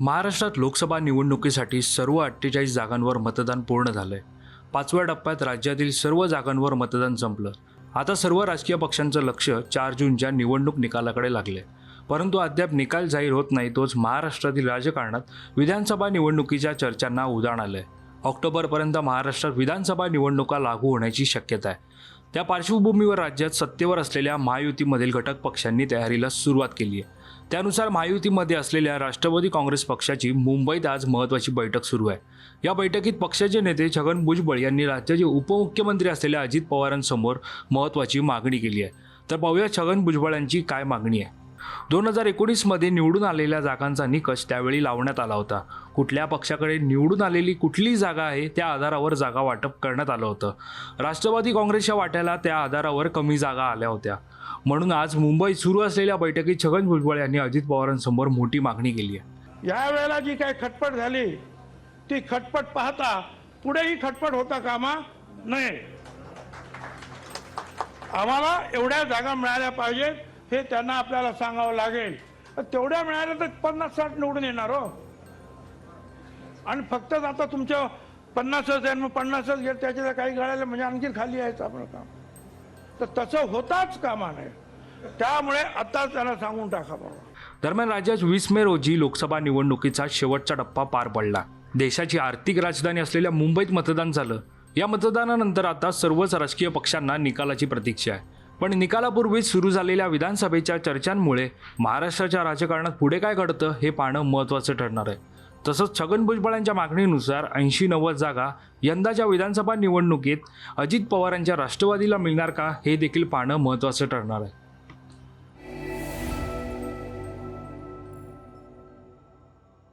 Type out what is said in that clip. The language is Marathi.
महाराष्ट्रात लोकसभा निवडणुकीसाठी सर्व अठ्ठेचाळीस जागांवर मतदान पूर्ण झालंय. पाचव्या टप्प्यात राज्यातील सर्व जागांवर मतदान संपलं. आता सर्व राजकीय पक्षांचं लक्ष चार जूनच्या निवडणूक निकालाकडे लागले परंतु अद्याप निकाल जाहीर होत नाही तोच महाराष्ट्रातील राजकारणात विधानसभा निवडणुकीच्या चर्चांना उधाण आलंय. ऑक्टोबरपर्यंत महाराष्ट्रात विधानसभा निवडणुका लागू होण्याची शक्यता आहे. त्या पार्श्वभूमीवर राज्यात सत्तेवर असलेल्या महायुतीमधील घटक पक्षांनी तयारीला सुरुवात केली आहे. त्यानुसार महायुतीमध्ये असलेल्या राष्ट्रवादी काँग्रेस पक्षाची मुंबईत आज महत्त्वाची बैठक सुरू आहे. या बैठकीत पक्षाचे नेते छगन भुजबळ यांनी राज्याचे उपमुख्यमंत्री असलेल्या अजित पवारांसमोर महत्त्वाची मागणी केली आहे. तर पाहूया छगन भुजबळ यांची काय मागणी आहे. दोन हजार एकोणीसमध्ये निवडून आलेल्या जागांचा निकष त्यावेळी लावण्यात आला होता. कुठल्या पक्षाकडे निवडून आलेली कुठली जागा आहे त्या आधारावर जागा वाटप करण्यात आलं होतं. राष्ट्रवादी काँग्रेसच्या वाट्याला त्या आधारावर कमी जागा आल्या होत्या. म्हणून आज मुंबईत सुरू असलेल्या बैठकीत छगन भुजबळ यांनी अजित पवारांसमोर मोठी मागणी केली आहे. या वेळेला जी काही खटपट झाली ती खटपट पाहता पुढेही खटपट होता कामा नये. आम्हाला एवढ्या जागा मिळाल्या पाहिजेत हे त्यांना आपल्याला सांगावं लागेल. तेवढ्या मिळाल्या तर पन्नास साठ निवडून येणार हो. आणि फक्त आता तुमच्या पन्नासच आहे मग पन्नासच घेत त्याच्या काही घडायला म्हणजे आणखी खाली यायचं आपलं काम. तर तसं होताच कामा नये त्यामुळे आता त्यांना सांगून टाका बाबा. दरम्यान राज्यात वीस मे रोजी लोकसभा निवडणुकीचा शेवटचा टप्पा पार पडला. देशाची आर्थिक राजधानी असलेल्या मुंबईत मतदान झालं. या मतदानानंतर आता सर्वच राजकीय पक्षांना निकालाची प्रतीक्षा आहे. पण निकालापूर्वीच सुरू झालेल्या विधानसभेच्या चर्चांमुळे महाराष्ट्राच्या राजकारणात पुढे काय घडतं हे पाहणं महत्त्वाचं ठरणार आहे. तसंच छगन भुजबळांच्या मागणीनुसार ऐंशी नव्वद जागा यंदाच्या विधानसभा निवडणुकीत अजित पवारांच्या राष्ट्रवादीला मिळणार का हे देखील पाहणं महत्त्वाचं ठरणार आहे.